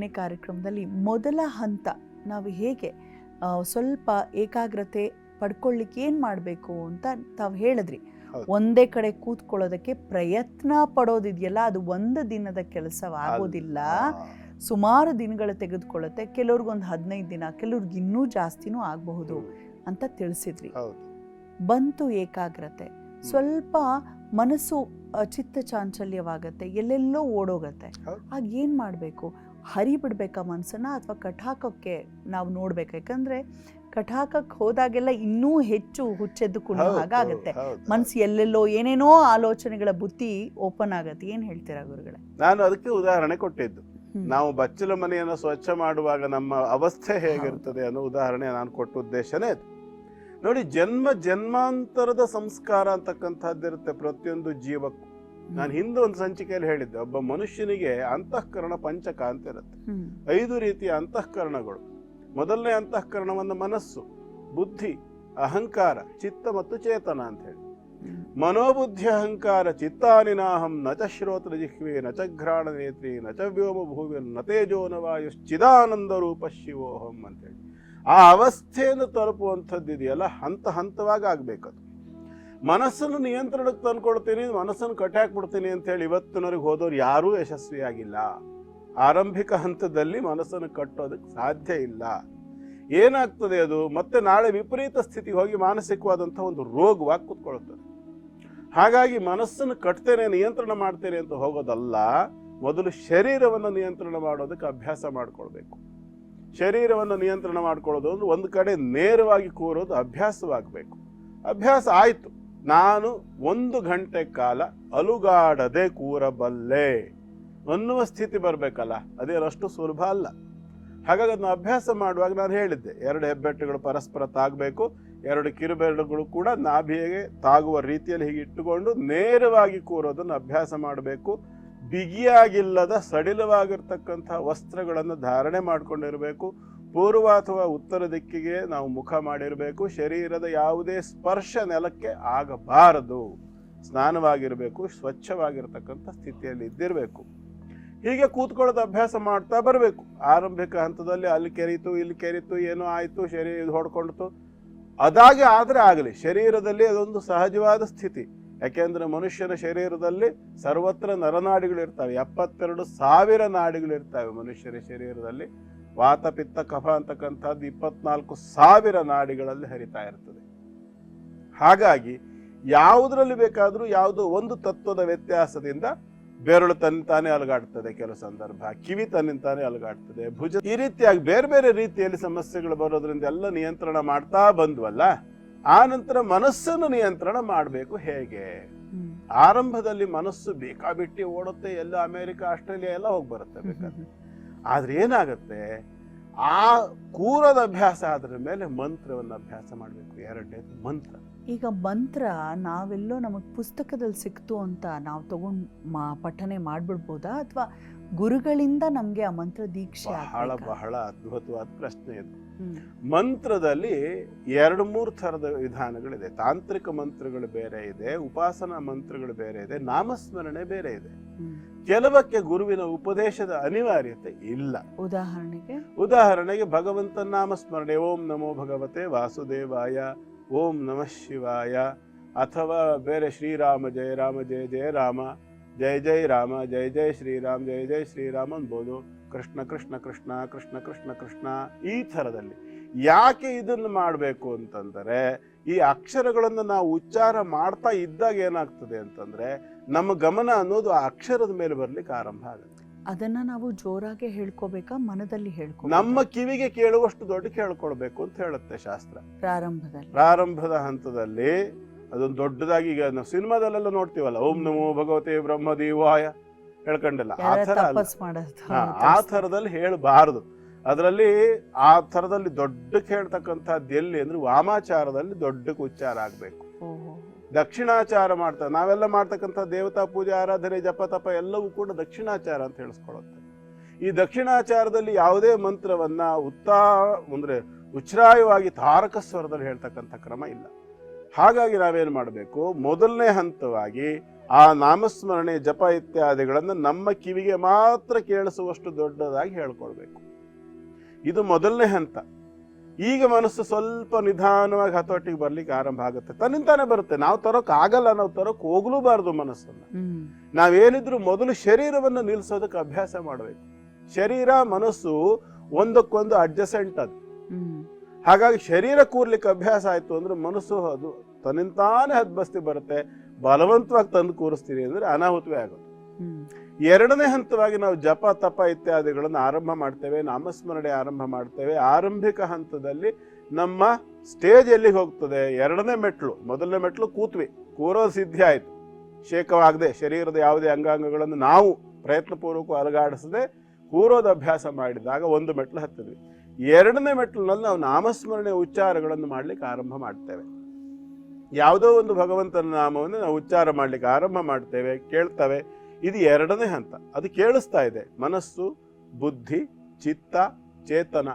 ನಿನ್ನೆ ಕಾರ್ಯಕ್ರಮದಲ್ಲಿ ಮೊದಲ ಹಂತ ನಾವು ಹೇಗೆ ಸ್ವಲ್ಪ ಏಕಾಗ್ರತೆ ಪಡ್ಕೊಳ್ಳಿಕ್ಕೆ ಏನು ಮಾಡಬೇಕು ಅಂತ ತಾವು ಹೇಳಿದ್ರಿ. ಒಂದೇ ಕಡೆ ಕೂತ್ಕೊಳ್ಳೋದಕ್ಕೆ ಪ್ರಯತ್ನ ಪಡೋದಿದೆಯಲ್ಲ ಅದು ಒಂದು ದಿನದ ಕೆಲಸವಾಗೋದಿಲ್ಲ ಸುಮಾರು ದಿನಗಳು ತೆಗೆದುಕೊಳ್ಳುತ್ತೆ ಕೆಲವ್ರಿಗೊಂದು ಹದಿನೈದು ದಿನ ಕೆಲವ್ರಿಗೆ ಇನ್ನೂ ಜಾಸ್ತಿನೂ ಆಗಬಹುದು ಅಂತ ತಿಳಿಸಿದ್ರಿ. ಬಂತು ಏಕಾಗ್ರತೆ. ಸ್ವಲ್ಪ ಮನಸ್ಸು ಚಿತ್ತ ಚಾಂಚಲ್ಯವಾಗತ್ತೆ ಎಲ್ಲೆಲ್ಲೋ ಓಡೋಗತ್ತೆ. ಆಗ ಏನು ಮಾಡಬೇಕು? ಹರಿ ಬಿಡ್ಬೇಕಾ ಮನಸ್ಸನ್ನ ಅಥವಾ ಕಟಾಕಕ್ಕೆ ನಾವು ನೋಡ್ಬೇಕು? ಯಾಕಂದ್ರೆ ಕಟಾಕಕ್ಕೆ ಹೋದಾಗೆಲ್ಲ ಇನ್ನೂ ಹೆಚ್ಚು ಹುಚ್ಚೆದ್ದು ಹೌದು, ಹಾಗಾಗತ್ತೆ ಹೌದು, ಮನಸ್ಸು ಎಲ್ಲೆಲ್ಲೋ ಏನೇನೋ ಆಲೋಚನೆಗಳ ಬುತ್ತಿ ಓಪನ್ ಆಗತ್ತೆ. ಏನು ಹೇಳ್ತೀರಾ ಗುರುಗಳೇ? ನಾನು ಅದಕ್ಕೆ ಉದಾಹರಣೆ ಕೊಟ್ಟಿದ್ದು. ನಾವು ಬಚ್ಚಲ ಮನೆಯನ್ನು ಸ್ವಚ್ಛ ಮಾಡುವಾಗ ನಮ್ಮ ಅವಸ್ಥೆ ಹೇಗಿರ್ತದೆ ಅನ್ನೋ ಉದಾಹರಣೆ ನಾನು ಕೊಟ್ಟ ಉದ್ದೇಶನೇ ಅದು. ನೋಡಿ ಜನ್ಮ ಜನ್ಮಾಂತರದ ಸಂಸ್ಕಾರ ಅಂತಕ್ಕಂಥದ್ದಿರುತ್ತೆ ಪ್ರತಿಯೊಂದು ಜೀವಕ್ಕೂ. ನಾನು ಹಿಂದೆ ಒಂದು ಸಂಚಿಕೆಯಲ್ಲಿ ಹೇಳಿದ್ದೆ ಒಬ್ಬ ಮನುಷ್ಯನಿಗೆ ಅಂತಃಕರಣ ಪಂಚಕ ಅಂತ ಇರುತ್ತೆ. ಐದು ರೀತಿಯ ಅಂತಃಕರಣಗಳು. ಮೊದಲನೇ ಅಂತಃಕರಣವನ್ನು ಮನಸ್ಸು ಬುದ್ಧಿ ಅಹಂಕಾರ ಚಿತ್ತ ಮತ್ತು ಚೇತನ ಅಂತ ಹೇಳಿ. ಮನೋಬುದ್ಧಿ ಅಹಂಕಾರ ಚಿತ್ತಾನಿನಾಹಂ ನಚ ಶ್ರೋತ್ರ ಜಿಹ್ವೆ ನ ಚ ಘ್ರಾಣ ನೇತ್ರಿ ನಚ ವ್ಯೋಮ ಭೂಮಿ ನ ತೇಜೋನ ನ ವಾಯುಶ್ಚಿದಾನಂದ ರೂಪ ಶಿವೋಹಂ ಅಂತೇಳಿ ಆ ಅವಸ್ಥೆಯನ್ನು ತಲುಪುವಂಥದ್ದು ಇದೆಯಲ್ಲ ಹಂತ ಹಂತವಾಗಿ ಆಗ್ಬೇಕದು. ಮನಸ್ಸನ್ನು ನಿಯಂತ್ರಣಕ್ಕೆ ತಂದ್ಕೊಡ್ತೀನಿ ಮನಸ್ಸನ್ನು ಕಟ್ಟಾಕ್ಬಿಡ್ತೀನಿ ಅಂತ ಹೇಳಿ ಇವತ್ತಿನವರೆಗೆ ಹೋದವ್ರು ಯಾರೂ ಯಶಸ್ವಿಯಾಗಿಲ್ಲ. ಆರಂಭಿಕ ಹಂತದಲ್ಲಿ ಮನಸ್ಸನ್ನು ಕಟ್ಟೋದಕ್ಕೆ ಸಾಧ್ಯ ಇಲ್ಲ. ಏನಾಗ್ತದೆ ಅದು? ಮತ್ತೆ ನಾಳೆ ವಿಪರೀತ ಸ್ಥಿತಿಗೆ ಹೋಗಿ ಮಾನಸಿಕವಾದಂಥ ಒಂದು ರೋಗವಾಗಿ ಕೂತ್ಕೊಳ್ಳುತ್ತದೆ. ಹಾಗಾಗಿ ಮನಸ್ಸನ್ನು ಕಟ್ತೇನೆ, ನಿಯಂತ್ರಣ ಮಾಡ್ತೇನೆ ಅಂತ ಹೋಗೋದಲ್ಲ, ಮೊದಲು ಶರೀರವನ್ನು ನಿಯಂತ್ರಣ ಮಾಡೋದಕ್ಕೆ ಅಭ್ಯಾಸ ಮಾಡಿಕೊಳ್ಬೇಕು. ಶರೀರವನ್ನು ನಿಯಂತ್ರಣ ಮಾಡ್ಕೊಳ್ಳೋದು ಅಂದ್ರೆ ಒಂದು ಕಡೆ ನೇರವಾಗಿ ಕೂರೋದು ಅಭ್ಯಾಸವಾಗಬೇಕು. ಅಭ್ಯಾಸ ಆಯಿತು. ನಾನು ಒಂದು ಗಂಟೆ ಕಾಲ ಅಲುಗಾಡದೆ ಕೂರಬಲ್ಲೆ ಅನ್ನುವ ಸ್ಥಿತಿ ಬರಬೇಕಲ್ಲ ಅದೇನಷ್ಟು ಸುಲಭ ಅಲ್ಲ. ಹಾಗಾಗಿ ಅದನ್ನು ಅಭ್ಯಾಸ ಮಾಡುವಾಗ ನಾನು ಹೇಳಿದ್ದೆ, ಎರಡು ಹೆಬ್ಬೆಟ್ಟುಗಳು ಪರಸ್ಪರ ತಾಗಬೇಕು, ಎರಡು ಕಿರುಬೆರಳುಗಳು ಕೂಡ ನಾಭಿಗೆ ತಾಗುವ ರೀತಿಯಲ್ಲಿ ಹೀಗೆ ಇಟ್ಟುಕೊಂಡು ನೇರವಾಗಿ ಕೂರೋದನ್ನು ಅಭ್ಯಾಸ ಮಾಡಬೇಕು. ಬಿಗಿಯಾಗಿಲ್ಲದ ಸಡಿಲವಾಗಿರ್ತಕ್ಕಂಥ ವಸ್ತ್ರಗಳನ್ನು ಧಾರಣೆ ಮಾಡಿಕೊಂಡಿರಬೇಕು. ಪೂರ್ವ ಅಥವಾ ಉತ್ತರ ದಿಕ್ಕಿಗೆ ನಾವು ಮುಖ ಮಾಡಿರಬೇಕು, ಶರೀರದ ಯಾವುದೇ ಸ್ಪರ್ಶ ನೆಲಕ್ಕೆ ಆಗಬಾರದು. ಸ್ನಾನವಾಗಿರಬೇಕು, ಸ್ವಚ್ಛವಾಗಿರ್ತಕ್ಕಂಥ ಸ್ಥಿತಿಯಲ್ಲಿ ಇದ್ದಿರಬೇಕು. ಹೀಗೆ ಕೂತ್ಕೊಳ್ಳೋದು ಅಭ್ಯಾಸ ಮಾಡ್ತಾ ಬರಬೇಕು. ಆರಂಭಿಕ ಹಂತದಲ್ಲಿ ಅಲ್ಲಿ ಕೆರೀತು, ಇಲ್ಲಿ ಕೆರೀತು, ಏನೋ ಆಯಿತು, ಶರೀರ ಇದು ಹೊಡ್ಕೊಂಡಿತು. ಅದಾಗೆ ಆದರೆ ಆಗಲಿ, ಶರೀರದಲ್ಲಿ ಅದೊಂದು ಸಹಜವಾದ ಸ್ಥಿತಿ. ಯಾಕೆಂದರೆ ಮನುಷ್ಯನ ಶರೀರದಲ್ಲಿ ಸರ್ವತ್ರ ನರನಾಡಿಗಳು ಇರ್ತವೆ ಎಪ್ಪತ್ತೆರಡು ಸಾವಿರ ನಾಡಿಗಳು ಇರ್ತವೆ ಮನುಷ್ಯನ ಶರೀರದಲ್ಲಿ. ವಾತ ಪಿತ್ತ ಕಫ ಅಂತಕ್ಕಂಥದ್ದು ಇಪ್ಪತ್ನಾಲ್ಕು ಸಾವಿರ ನಾಡಿಗಳಲ್ಲಿ ಹರಿತಾ ಇರ್ತದೆ. ಹಾಗಾಗಿ ಯಾವುದರಲ್ಲಿ ಬೇಕಾದರೂ ಯಾವುದೋ ಒಂದು ತತ್ವದ ವ್ಯತ್ಯಾಸದಿಂದ ಬೆರಳು ತನ್ನಿಂತಾನೆ ಅಲುಗಾಡ್ತದೆ ಕೆಲವು ಸಂದರ್ಭ ಕಿವಿ ತನ್ನಿಂತಾನೆ ಅಲುಗಾಡ್ತದೆ ಭುಜ ಈ ರೀತಿಯಾಗಿ ಬೇರೆ ಬೇರೆ ರೀತಿಯಲ್ಲಿ ಸಮಸ್ಯೆಗಳು ಬರೋದ್ರಿಂದ ಎಲ್ಲ ನಿಯಂತ್ರಣ ಮಾಡ್ತಾ ಬಂದ್ವಲ್ಲ ಆ ನಂತರ ಮನಸ್ಸನ್ನು ನಿಯಂತ್ರಣ ಮಾಡಬೇಕು ಹೇಗೆ? ಆರಂಭದಲ್ಲಿ ಮನಸ್ಸು ಬೇಕಾಬಿಟ್ಟಿ ಓಡುತ್ತೆ ಎಲ್ಲ ಅಮೆರಿಕ ಆಸ್ಟ್ರೇಲಿಯಾ ಎಲ್ಲ ಹೋಗಿ ಬರುತ್ತೆ ಬೇಕಾದ್ರೆ. ಆದ್ರೆ ಏನಾಗುತ್ತೆ? ಆ ಕೂರದ ಅಭ್ಯಾಸ ಆದ್ರ ಮೇಲೆ ಮಂತ್ರವನ್ನು ಅಭ್ಯಾಸ ಮಾಡಬೇಕು. ಎರಡನೇದು ಮಂತ್ರ. ಈಗ ಮಂತ್ರ ನಾವೆಲ್ಲೋ ನಮಗೆ ಪುಸ್ತಕದಲ್ಲಿ ಸಿಕ್ತು ಅಂತ ನಾವು ತಗೊಂಡು ಮಾ ಪಠನೆ ಮಾಡ್ಬಿಡ್ಬೋದಾ? ಅಥವಾ ಗುರುಗಳಿಂದ ನಮಗೆ ಆ ಮಂತ್ರ ದೀಕ್ಷೆ ಬಹಳ ಬಹಳ ಅದ್ಭುತವಾದ ಪ್ರಶ್ನೆ ಇದು. ಮಂತ್ರದಲ್ಲಿ ಎರಡು ಮೂರು ಥರದ ವಿಧಾನಗಳಿದೆ. ತಾಂತ್ರಿಕ ಮಂತ್ರಗಳು ಬೇರೆ ಇದೆ ಉಪಾಸನಾ ಮಂತ್ರಗಳು ಬೇರೆ ಇದೆ ನಾಮಸ್ಮರಣೆ ಬೇರೆ ಇದೆ. ಕೆಲವಕ್ಕೆ ಗುರುವಿನ ಉಪದೇಶದ ಅನಿವಾರ್ಯತೆ ಇಲ್ಲ. ಉದಾಹರಣೆಗೆ? ಉದಾಹರಣೆಗೆ ಭಗವಂತನ ನಾಮಸ್ಮರಣೆ ಓಂ ನಮೋ ಭಗವತೆ ವಾಸುದೇವಾಯ ಓಂ ನಮಃ ಶಿವಾಯ ಅಥವಾ ಬೇರೆ ಶ್ರೀರಾಮ ಜಯ ರಾಮ ಜಯ ಜಯ ರಾಮ ಜಯ ಜಯ ರಾಮ ಜಯ ಜಯ ಶ್ರೀರಾಮ್ ಜಯ ಜಯ ಶ್ರೀರಾಮ್ ಅನ್ಬೋದು ಕೃಷ್ಣ ಕೃಷ್ಣ ಕೃಷ್ಣ ಕೃಷ್ಣ ಕೃಷ್ಣ ಕೃಷ್ಣ ಈ ಥರದಲ್ಲಿ. ಯಾಕೆ ಇದನ್ನು ಮಾಡಬೇಕು ಅಂತಂದರೆ ಈ ಅಕ್ಷರಗಳನ್ನು ನಾವು ಉಚ್ಚಾರ ಮಾಡ್ತಾ ಇದ್ದಾಗ ಏನಾಗ್ತದೆ ಅಂತಂದ್ರೆ ನಮ್ಮ ಗಮನ ಅನ್ನೋದು ಆ ಅಕ್ಷರದ ಮೇಲೆ ಬರ್ಲಿಕ್ಕೆ ಆರಂಭ ಆಗುತ್ತೆ. ಅದನ್ನ ನಾವು ಜೋರಾಗಿ ಹೇಳ್ಕೋಬೇಕಾ ಮನದಲ್ಲಿ ಹೇಳ್ಕೊ ನಮ್ಮ ಕಿವಿಗೆ ಕೇಳುವಷ್ಟು ದೊಡ್ಡ ಕೇಳ್ಕೊಳ್ಬೇಕು ಅಂತ ಹೇಳುತ್ತೆ ಶಾಸ್ತ್ರ. ಪ್ರಾರಂಭದಲ್ಲಿ. ಪ್ರಾರಂಭದ ಹಂತದಲ್ಲಿ ಅದೊಂದು ದೊಡ್ಡದಾಗಿ ಈಗ ನಾವು ಸಿನಿಮಾದಲ್ಲೆಲ್ಲ ನೋಡ್ತೀವಲ್ಲ ಓಂ ನಮೋ ಭಗವತೆ ಬ್ರಹ್ಮ ದೇವಾಯ ಹೇಳ್ಕೊಂಡಲ್ಲ ಆ ಥರ ಆ ಥರದಲ್ಲಿ ಹೇಳಬಾರದು. ಅದರಲ್ಲಿ ಆ ಥರದಲ್ಲಿ ದೊಡ್ಡ ಹೇಳ್ತಕ್ಕಂಥದ್ದು ಎಲ್ಲಿ ಅಂದ್ರೆ ವಾಮಾಚಾರದಲ್ಲಿ ದೊಡ್ಡಕ್ಕೆ ಉಚ್ಚಾರ ಆಗ್ಬೇಕು. ದಕ್ಷಿಣಾಚಾರ ಮಾಡ್ತಾರೆ ನಾವೆಲ್ಲ ಮಾಡ್ತಕ್ಕಂಥ ದೇವತಾ ಪೂಜೆ ಆರಾಧನೆ ಜಪ ತಪ ಎಲ್ಲವೂ ಕೂಡ ದಕ್ಷಿಣಾಚಾರ ಅಂತ ಹೇಳಿಸ್ಕೊಳುತ್ತೆ ಈ ದಕ್ಷಿಣಾಚಾರದಲ್ಲಿ ಯಾವುದೇ ಮಂತ್ರವನ್ನ ಉತ್ತಾ ಅಂದ್ರೆ ಉಚ್ಛ್ರಾಯವಾಗಿ ತಾರಕ ಸ್ವರದಲ್ಲಿ ಹೇಳ್ತಕ್ಕಂಥ ಕ್ರಮ ಇಲ್ಲ. ಹಾಗಾಗಿ ನಾವೇನು ಮಾಡಬೇಕು? ಮೊದಲನೇ ಹಂತವಾಗಿ ಆ ನಾಮಸ್ಮರಣೆ ಜಪ ಇತ್ಯಾದಿಗಳನ್ನು ನಮ್ಮ ಕಿವಿಗೆ ಮಾತ್ರ ಕೇಳಿಸುವಷ್ಟು ದೊಡ್ಡದಾಗಿ ಹೇಳ್ಕೊಳ್ಬೇಕು ಇದು ಮೊದಲನೇ ಹಂತ. ಈಗ ಮನಸ್ಸು ಸ್ವಲ್ಪ ನಿಧಾನವಾಗಿ ಹತೋಟಿಗೆ ಬರ್ಲಿಕ್ಕೆ ಆರಂಭ ಆಗುತ್ತೆ. ತನ್ನಿಂತಾನೆ ಬರುತ್ತೆ. ನಾವು ತರೋಕ್ ಆಗಲ್ಲ ನಾವು ತರೋಕ್ ಹೋಗ್ಲೂಬಾರ್ದು ಮನಸ್ಸನ್ನು. ನಾವು ನಾವೇನಿದ್ರು ಮೊದಲು ಶರೀರವನ್ನು ನಿಲ್ಲಿಸೋದಕ್ಕೆ ಅಭ್ಯಾಸ ಮಾಡಬೇಕು. ಶರೀರ ಮನಸ್ಸು ಒಂದಕ್ಕೊಂದು ಅಡ್ಜಸೆಂಟ್ ಅದು. ಹಾಗಾಗಿ ಶರೀರ ಕೂರ್ಲಿಕ್ಕೆ ಅಭ್ಯಾಸ ಆಯಿತು ಅಂದ್ರೆ ಮನಸ್ಸು ಅದು ತನ್ನಿಂತಾನೆ ಹದ್ಬಸ್ತಿ ಬರುತ್ತೆ. ಬಲವಂತವಾಗಿ ತಂದು ಕೂರಿಸ್ತೀರಿ ಅಂದ್ರೆ ಅನಾಹುತವೇ ಆಗುತ್ತೆ ಎರಡನೇ ಹಂತವಾಗಿ ನಾವು ಜಪ ತಪ ಇತ್ಯಾದಿಗಳನ್ನು ಆರಂಭ ಮಾಡ್ತೇವೆ ನಾಮಸ್ಮರಣೆ ಆರಂಭ ಮಾಡ್ತೇವೆ. ಆರಂಭಿಕ ಹಂತದಲ್ಲಿ ನಮ್ಮ ಸ್ಟೇಜ್ ಎಲ್ಲಿಗೆ ಹೋಗ್ತದೆ? ಎರಡನೇ ಮೆಟ್ಲು ಮೊದಲನೇ ಮೆಟ್ಲು ಕೂತ್ವಿ. ಕೂರೋ ಸಿದ್ಧಿ ಆಯ್ತು. ಶೇಕವಾಗದೆ ಶರೀರದ ಯಾವುದೇ ಅಂಗಾಂಗಗಳನ್ನು ನಾವು ಪ್ರಯತ್ನಪೂರ್ವಕ ಅಲಗಾಡಿಸದೆ ಕೂರೋದು ಅಭ್ಯಾಸ ಮಾಡಿದಾಗ ಒಂದು ಮೆಟ್ಲು ಹತ್ತಿದ್ವಿ. ಎರಡನೇ ಮೆಟ್ಟಲಿನಲ್ಲಿ ನಾವು ನಾಮಸ್ಮರಣೆ ಉಚ್ಚಾರಗಳನ್ನು ಮಾಡ್ಲಿಕ್ಕೆ ಆರಂಭ ಮಾಡ್ತೇವೆ. ಯಾವುದೋ ಒಂದು ಭಗವಂತನ ನಾಮವನ್ನು ನಾವು ಉಚ್ಚಾರ ಮಾಡ್ಲಿಕ್ಕೆ ಆರಂಭ ಮಾಡ್ತೇವೆ, ಕೇಳ್ತವೆ. ಇದು ಎರಡನೇ ಹಂತ. ಅದು ಕೇಳಿಸ್ತಾ ಇದೆ. ಮನಸ್ಸು, ಬುದ್ಧಿ, ಚಿತ್ತ, ಚೇತನ,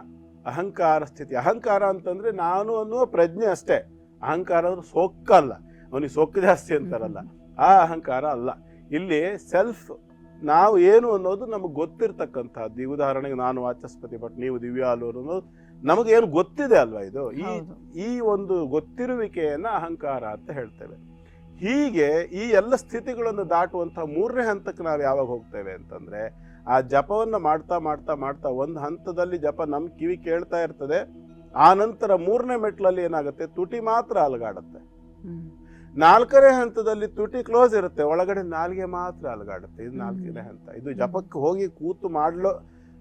ಅಹಂಕಾರ ಸ್ಥಿತಿ. ಅಹಂಕಾರ ಅಂತಂದ್ರೆ ನಾನು ಅನ್ನುವ ಪ್ರಜ್ಞೆ ಅಷ್ಟೇ. ಅಹಂಕಾರ ಅಂದ್ರೆ ಸೊಕ್ಕಲ್ಲ. ಅವನಿಗೆ ಸೊಕ್ಕು ಜಾಸ್ತಿ ಅಂತಾರಲ್ಲ. ಆ ಅಹಂಕಾರ ಅಲ್ಲ. ಇಲ್ಲಿ ಸೆಲ್ಫ್ ನಾವು ಏನು ಅನ್ನೋದು ನಮಗೆ ಗೊತ್ತಿರ್ತಕ್ಕಂಥದ್ದು. ಈ ಉದಾಹರಣೆಗೆ ನಾನು ವಾಚಸ್ಪತಿ ಭಟ್ ನೀವು ದಿವ್ಯಾಲೂರು ಅನ್ನೋದು ನಮಗೇನು ಗೊತ್ತಿದೆ ಅಲ್ವಾ ಇದು? ಈ ಈ ಒಂದು ಗೊತ್ತಿರುವಿಕೆಯನ್ನು ಅಹಂಕಾರ ಅಂತ ಹೇಳ್ತೇವೆ. ಹೀಗೆ ಈ ಎಲ್ಲ ಸ್ಥಿತಿಗಳನ್ನು ದಾಟುವಂಥ ಮೂರನೇ ಹಂತಕ್ಕೆ ನಾವು ಯಾವಾಗ ಹೋಗ್ತೇವೆ ಅಂತಂದ್ರೆ ಆ ಜಪವನ್ನು ಮಾಡ್ತಾ ಮಾಡ್ತಾ ಮಾಡ್ತಾ ಒಂದು ಹಂತದಲ್ಲಿ ಜಪ ನಮ್ಮ ಕಿವಿ ಕೇಳ್ತಾ ಇರ್ತದೆ. ಆ ನಂತರ ಮೂರನೇ ಮೆಟ್ಲಲ್ಲಿ ಏನಾಗುತ್ತೆ? ತುಟಿ ಮಾತ್ರ ಅಲಗಾಡುತ್ತೆ. ನಾಲ್ಕನೇ ಹಂತದಲ್ಲಿ ತುಟಿ ಕ್ಲೋಸ್ ಇರುತ್ತೆ. ಒಳಗಡೆ ನಾಲ್ಗೆ ಮಾತ್ರ ಅಲುಗಾಡುತ್ತೆ. ಇದು. ನಾಲ್ಕನೇ ಹಂತ. ಇದು ಜಪಕ್ಕೆ ಹೋಗಿ ಕೂತು ಮಾಡಲು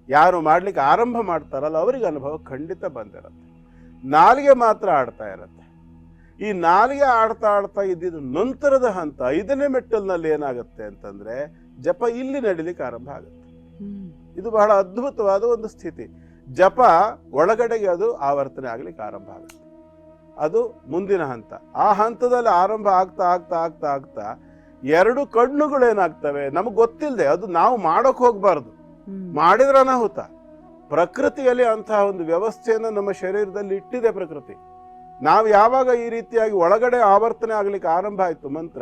ಯಾರು ಮಾಡ್ಲಿಕ್ಕೆ ಆರಂಭ ಮಾಡ್ತಾರಲ್ಲ ಅವರಿಗೆ ಅನುಭವ ಖಂಡಿತ ಬಂದಿರುತ್ತೆ. ನಾಲ್ಗೆ ಮಾತ್ರ ಆಡ್ತಾ ಇರುತ್ತೆ. ಈ ನಾಲ್ಗೆ ಆಡ್ತಾ ಆಡ್ತಾ ಇದ್ದಿದ್ದು ನಂತರದ ಹಂತ ಐದನೇ ಮೆಟ್ಟಲ್ನಲ್ಲಿ ಏನಾಗುತ್ತೆ ಅಂತಂದ್ರೆ ಜಪ ಇಲ್ಲಿ ನಡಿಲಿಕ್ಕೆ ಆರಂಭ ಆಗುತ್ತೆ. ಇದು ಬಹಳ ಅದ್ಭುತವಾದ ಒಂದು ಸ್ಥಿತಿ. ಜಪ ಒಳಗಡೆಗೆ ಅದು ಆವರ್ತನೆ ಆಗ್ಲಿಕ್ಕೆ ಆರಂಭ ಆಗುತ್ತೆ. ಅದು ಮುಂದಿನ ಹಂತ. ಆ ಹಂತದಲ್ಲಿ ಆರಂಭ ಆಗ್ತಾ ಆಗ್ತಾ ಆಗ್ತಾ ಆಗ್ತಾ ಎರಡು ಕಣ್ಣುಗಳು ಏನಾಗ್ತವೆ ನಮಗೆ ಗೊತ್ತಿಲ್ಲದೆ ಅದು ನಾವು ಮಾಡೋಕೆ ಹೋಗ್ಬಾರ್ದು. ಮಾಡಿದ್ರೆ ಅನಾಹುತ. ಪ್ರಕೃತಿಯಲ್ಲಿ ಅಂತಹ ಒಂದು ವ್ಯವಸ್ಥೆಯನ್ನು ನಮ್ಮ ಶರೀರದಲ್ಲಿ ಇಟ್ಟಿದೆ ಪ್ರಕೃತಿ. ನಾವು ಯಾವಾಗ ಈ ರೀತಿಯಾಗಿ ಒಳಗಡೆ ಆವರ್ತನೆ ಆಗ್ಲಿಕ್ಕೆ ಆರಂಭ ಆಯಿತು ಮಂತ್ರ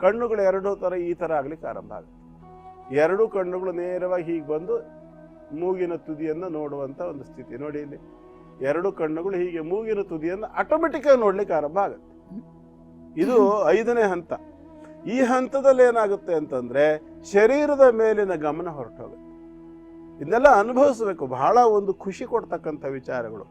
ಕಣ್ಣುಗಳು ಎರಡೂ ಥರ ಈ ಥರ ಆಗ್ಲಿಕ್ಕೆ ಆರಂಭ ಆಗುತ್ತೆ. ಎರಡು ಕಣ್ಣುಗಳು ನೇರವಾಗಿ ಹೀಗೆ ಬಂದು ಮೂಗಿನ ತುದಿಯನ್ನು ನೋಡುವಂಥ ಒಂದು ಸ್ಥಿತಿ. ನೋಡಿ ಇಲ್ಲಿ. ಎರಡು ಕಣ್ಣುಗಳು ಹೀಗೆ ಮೂಗಿನ ತುದಿಯನ್ನು ಆಟೋಮೆಟಿಕ್ ಆಗಿ ನೋಡ್ಲಿಕ್ಕೆ ಆರಂಭ ಆಗುತ್ತೆ. ಇದು ಐದನೇ ಹಂತ. ಈ ಹಂತದಲ್ಲಿ ಏನಾಗುತ್ತೆ ಅಂತಂದ್ರೆ ಶರೀರದ ಮೇಲಿನ ಗಮನ ಹೊರಟೋಗುತ್ತೆ. ಇದನ್ನೆಲ್ಲ ಅನುಭವಿಸ್ಬೇಕು. ಬಹಳ ಒಂದು ಖುಷಿ ಕೊಡ್ತಕ್ಕಂಥ ವಿಚಾರಗಳು.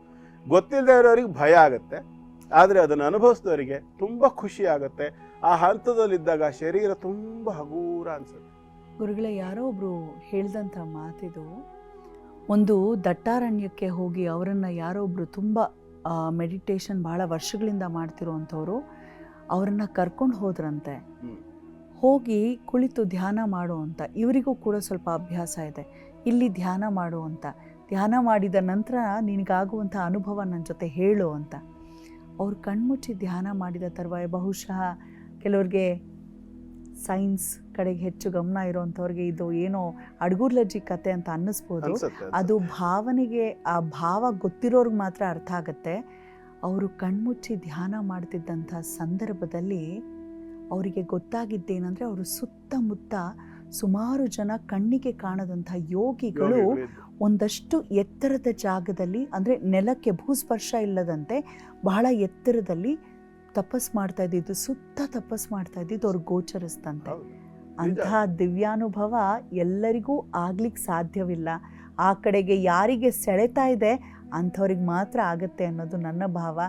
ಗೊತ್ತಿಲ್ಲದೆ ಇರೋರಿಗೆ ಭಯ ಆಗುತ್ತೆ. ಆದರೆ ಅದನ್ನು ಅನುಭವಿಸಿದವರಿಗೆ ತುಂಬ ಖುಷಿ ಆಗುತ್ತೆ. ಆ ಹಂತದಲ್ಲಿದ್ದಾಗ ಶರೀರ ತುಂಬ ಹಗೂರ ಅನ್ಸುತ್ತೆ. ಗುರುಗಳ, ಯಾರೋ ಒಬ್ರು ಹೇಳಿದಂಥ ಮಾತಿದು ಒಂದು ದಟ್ಟಾರಣ್ಯಕ್ಕೆ ಹೋಗಿ ಅವರನ್ನು ಯಾರೊಬ್ಬರು ತುಂಬ ಮೆಡಿಟೇಷನ್ ಭಾಳ ವರ್ಷಗಳಿಂದ ಮಾಡ್ತಿರೋವಂಥವ್ರು ಅವರನ್ನು ಕರ್ಕೊಂಡು ಹೋದ್ರಂತೆ. ಹೋಗಿ ಕುಳಿತು ಧ್ಯಾನ ಮಾಡು ಅಂತ. ಇವರಿಗೂ ಕೂಡ ಸ್ವಲ್ಪ ಅಭ್ಯಾಸ ಇದೆ. ಇಲ್ಲಿ ಧ್ಯಾನ ಮಾಡು ಅಂತ. ಧ್ಯಾನ ಮಾಡಿದ ನಂತರ ನಿನಗಾಗುವಂಥ ಅನುಭವ ನನ್ನ ಜೊತೆ ಹೇಳು ಅಂತ. ಅವ್ರು ಕಣ್ಮುಚ್ಚಿ ಧ್ಯಾನ ಮಾಡಿದ ತರುವಾಯ ಬಹುಶಃ ಕೆಲವ್ರಿಗೆ ಸೈನ್ಸ್ ಕಡೆಗೆ ಹೆಚ್ಚು ಗಮನ ಇರೋವಂಥವ್ರಿಗೆ ಇದು ಏನೋ ಅಡ್ಗುರ್ಲಜ್ಜಿ ಕತೆ ಅಂತ ಅನ್ನಿಸ್ಬೋದು. ಅದು ಭಾವನೆಗೆ ಆ ಭಾವ ಗೊತ್ತಿರೋರ್ಗೆ ಮಾತ್ರ ಅರ್ಥ ಆಗುತ್ತೆ. ಅವರು ಕಣ್ಮುಚ್ಚಿ ಧ್ಯಾನ ಮಾಡ್ತಿದ್ದಂಥ ಸಂದರ್ಭದಲ್ಲಿ ಅವರಿಗೆ ಗೊತ್ತಾಗಿದ್ದೇನೆಂದರೆ ಅವರು ಸುತ್ತಮುತ್ತ ಸುಮಾರು ಜನ ಕಣ್ಣಿಗೆ ಕಾಣದಂಥ ಯೋಗಿಗಳು ಒಂದಷ್ಟು ಎತ್ತರದ ಜಾಗದಲ್ಲಿ ಅಂದರೆ ನೆಲಕ್ಕೆ ಭೂಸ್ಪರ್ಶ ಇಲ್ಲದಂತೆ ಬಹಳ ಎತ್ತರದಲ್ಲಿ ತಪಸ್ ಮಾಡ್ತಾ ಇದ್ದಿದ್ದು ಸುತ್ತ ತಪಸ್ ಮಾಡ್ತಾ ಇದ್ದಿದ್ದು ಅವ್ರಿಗೆ ಗೋಚರಿಸ್ತಂತೆ. ಅಂತಹ ದಿವ್ಯಾನುಭವ ಎಲ್ಲರಿಗೂ ಆಗ್ಲಿಕ್ಕೆ ಸಾಧ್ಯವಿಲ್ಲ. ಆ ಕಡೆಗೆ ಯಾರಿಗೆ ಸೆಳೆತಾ ಇದೆ ಅಂಥವ್ರಿಗೆ ಮಾತ್ರ ಆಗತ್ತೆ ಅನ್ನೋದು ನನ್ನ ಭಾವ.